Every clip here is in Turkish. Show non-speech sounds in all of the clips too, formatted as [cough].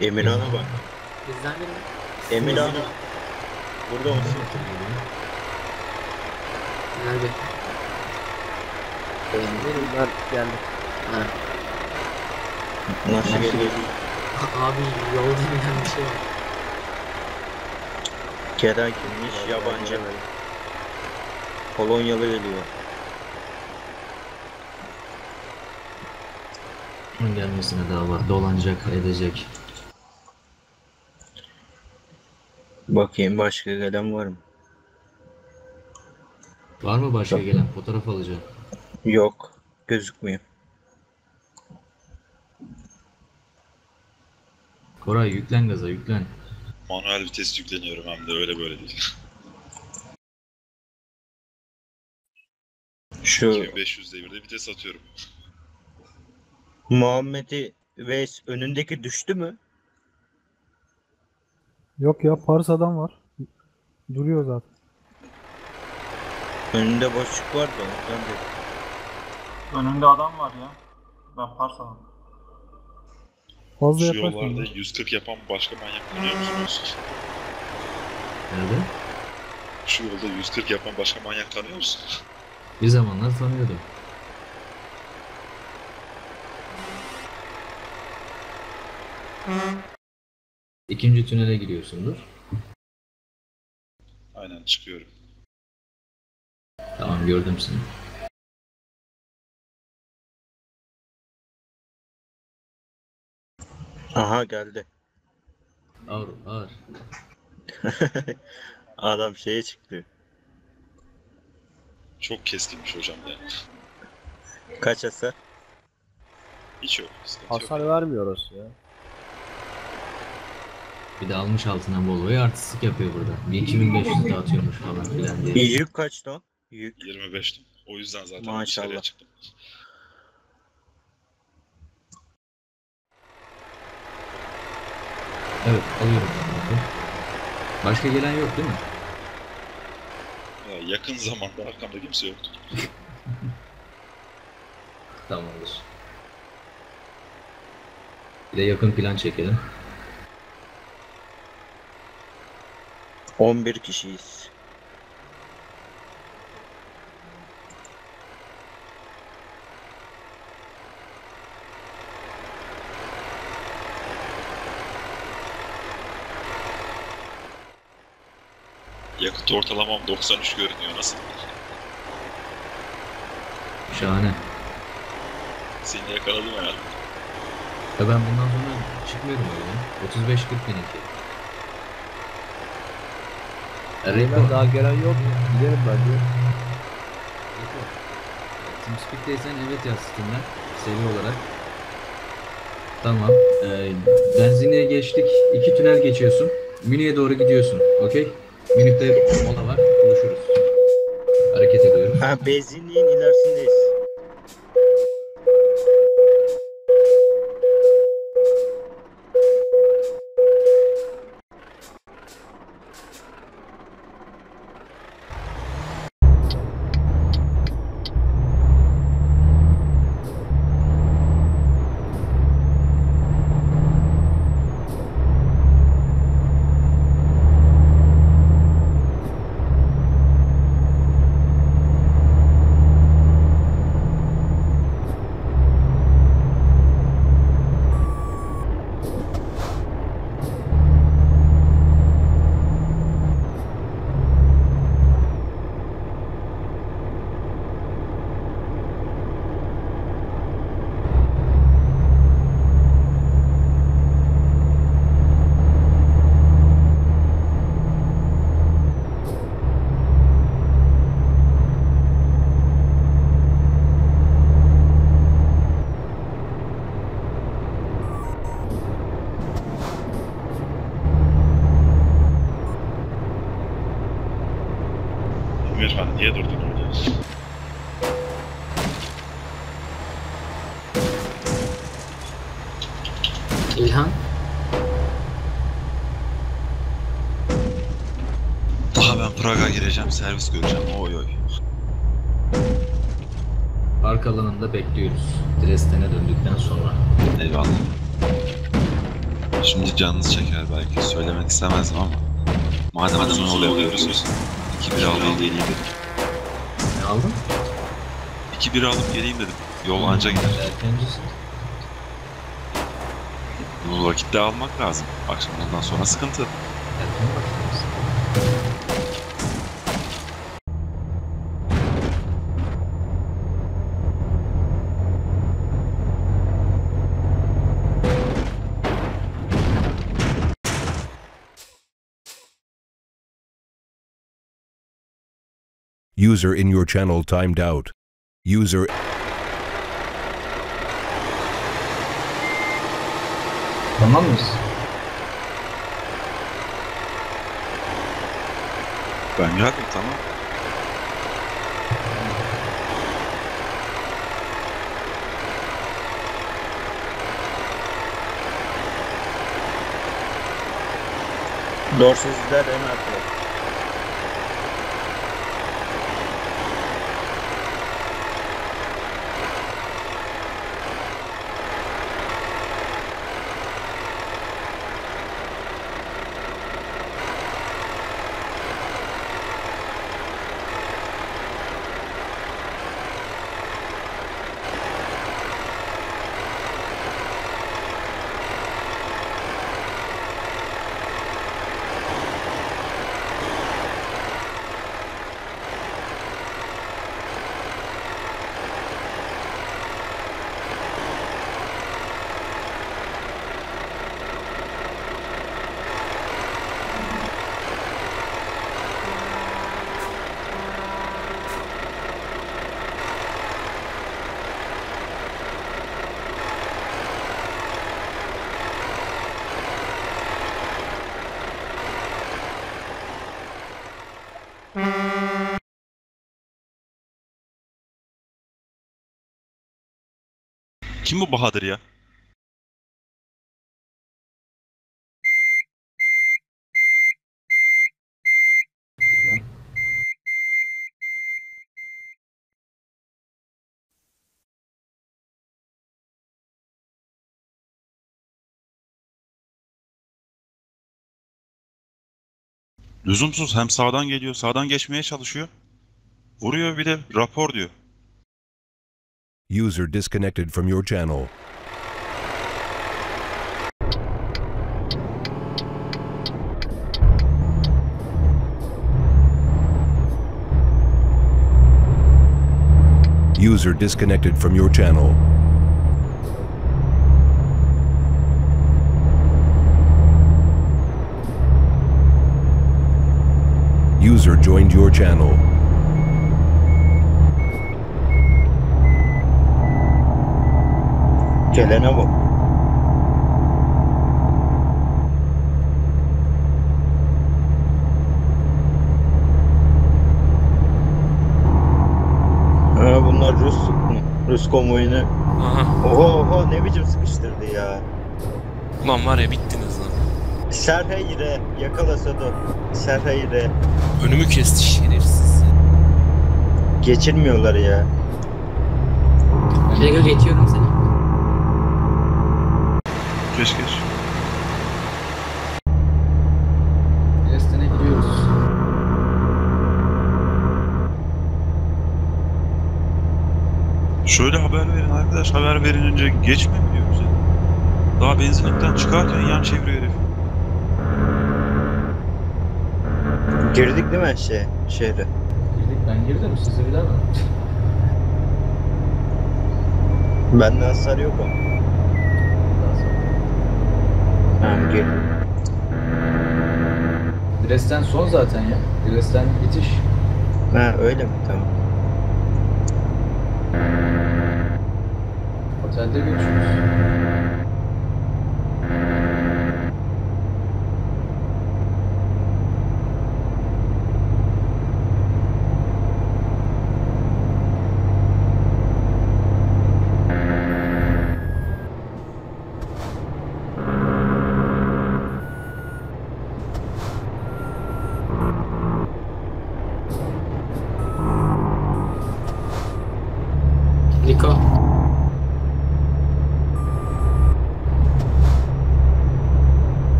Emirhan'a bak. Bizden biri mi? Emirhan burada mısın? Nerede? Ben geldim. Ha. Nasıl geliyor? Abi yolda inen bir şey var. Kerem kimmiş? Yabancı. Polonyalı geliyor. Gelmesine daha var. Dolanacak, edecek. Bakayım başka gelen var mı? Var mı başka gelen? Fotoğraf alacağım. Yok. Gözükmüyor. Koray yüklen gaza yüklen. Manuel vites yükleniyorum hem de öyle böyle değil. [laughs] Şu 2500 devirde vites atıyorum. Muhammed'i ve önündeki düştü mü? Yok ya Pars adam var. Duruyor zaten. Önünde boşluk vardı ondan dedim. Önümde adam var ya. Ben Parsa'nım. Fazla Şu yaklaşmayın. yollarda 140 yapan başka manyak tanıyor musunuz? Nerede? Şu yolda 140 yapan başka manyak tanıyor musun? Bir zamanlar tanıyordum. İkinci tünele giriyorsundur. Aynen çıkıyorum. Tamam gördüm seni. Aha geldi. Ağır ağır. [laughs] Adam şeye çıktı. Çok keskinmiş hocam ya. Kaç hasar? Hiç yok. Sıkıntı yok. Hasar vermiyor orası ya. Bir de almış altına Volvo'yu artistik yapıyor burada. Bir 2500 dağıtıyormuş falan filan diye. Yük kaç ton? Yük. 25'tim. O yüzden zaten Maşallah. çıktım. Evet alıyorum. Başka gelen yok değil mi? Ya yakın zamanda arkamda kimse yoktu. Tamamdır. Bir de yakın plan çekelim. 11 kişiyiz. Yakıt ortalamam 93 görünüyor. Nasıl? Şahane. Seni yakaladım ya. Ya ben bundan sonra çıkmıyorum öyle. 35-40 benimki. Ben daha gelen yok. Gidelim bence. TeamSpeak'teysen evet yaz Steam'den. Seviye olarak. Tamam. Ee, benzinliğe geçtik. İki tünel geçiyorsun. Münih'e doğru gidiyorsun. Okey? Münih'te mola var. Buluşuruz. Hareket ediyoruz. Ha benzinliğin ilerisindeyiz. Emirhan niye durdun orada? İlhan. Daha ben Praga gireceğim, servis göreceğim. Oy oy. Park alanında bekliyoruz. Dresden'e döndükten sonra. Eyvallah. Şimdi canınız çeker belki söylemek istemezdim ama madem uzun yol yapıyoruz 2-1 alayım geleyim dedim. Ne aldın? 2-1 alıp geleyim dedim. Yol anca gider. Erkencisin. Bu vakitte almak lazım. Akşamdan sonra sıkıntı. Erken başlamışsın. User in your channel timed out. User Tamam mıyız? Ben geldim tamam. Dorsuzlar en arkada. Kim bu Bahadır ya? Lüzumsuz hem sağdan geliyor, sağdan geçmeye çalışıyor. Vuruyor bir de rapor diyor. User disconnected from your channel. User disconnected from your channel. User joined your channel. Gelene bu. Ha, bunlar Rus Rus konvoyunu. Aha. Oho oho ne biçim sıkıştırdı ya. Ulan var ya bittiniz lan. Serheyre yakala Sado. Serheyre. Önümü kesti şerefsiz. Geçirmiyorlar ya. Lego geçiyorum seni. Geç geç. Destine gidiyoruz. Şöyle haber verin arkadaş, haber verilince geçme mi diyor bize? Daha benzinlikten çıkarken yan çeviriyor herif. Girdik değil mi şey şehre? Girdik ben girdim sizi bilemem. Bende hasar yok ama. Gir. Dresden son zaten ya. Dresden bitiş. Ha öyle mi? Tamam. Otelde görüşürüz.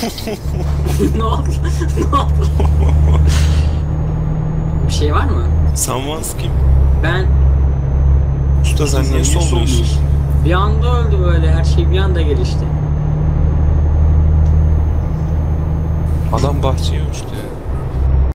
[laughs] ne oldu? ne oldu? Bir şey var mı? Sanmaz kim? Ben Usta sen niye solluyorsun? bir anda öldü böyle her şey bir anda gelişti. Adam bahçeye uçtu ya.